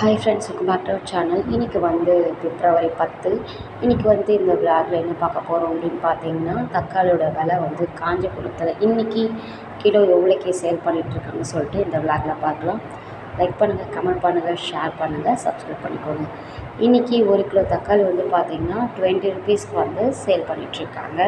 Hi friends welcome back to channel இன்றைக்கி வந்து பிப்ரவரி பத்து. இன்றைக்கி வந்து இந்த விளாகில் என்ன பார்க்க போகிறோம் அப்படின்னு பார்த்தீங்கன்னா தக்காளியோட விலை வந்து காஞ்சிபுரத்தில் இன்றைக்கி கிலோ எவ்வளோக்கு சேல் பண்ணிகிட்ருக்காங்கன்னு சொல்லிட்டு இந்த விளாகில் பார்க்கலாம். லைக் பண்ணுங்கள் கமெண்ட் பண்ணுங்கள் ஷேர் பண்ணுங்கள் சப்ஸ்கிரைப் பண்ணிக்கோங்க. இன்றைக்கி ஒரு கிலோ தக்காளி வந்து பார்த்திங்கன்னா டுவெண்ட்டி ருபீஸ்க்கு வந்து சேல் பண்ணிகிட்ருக்காங்க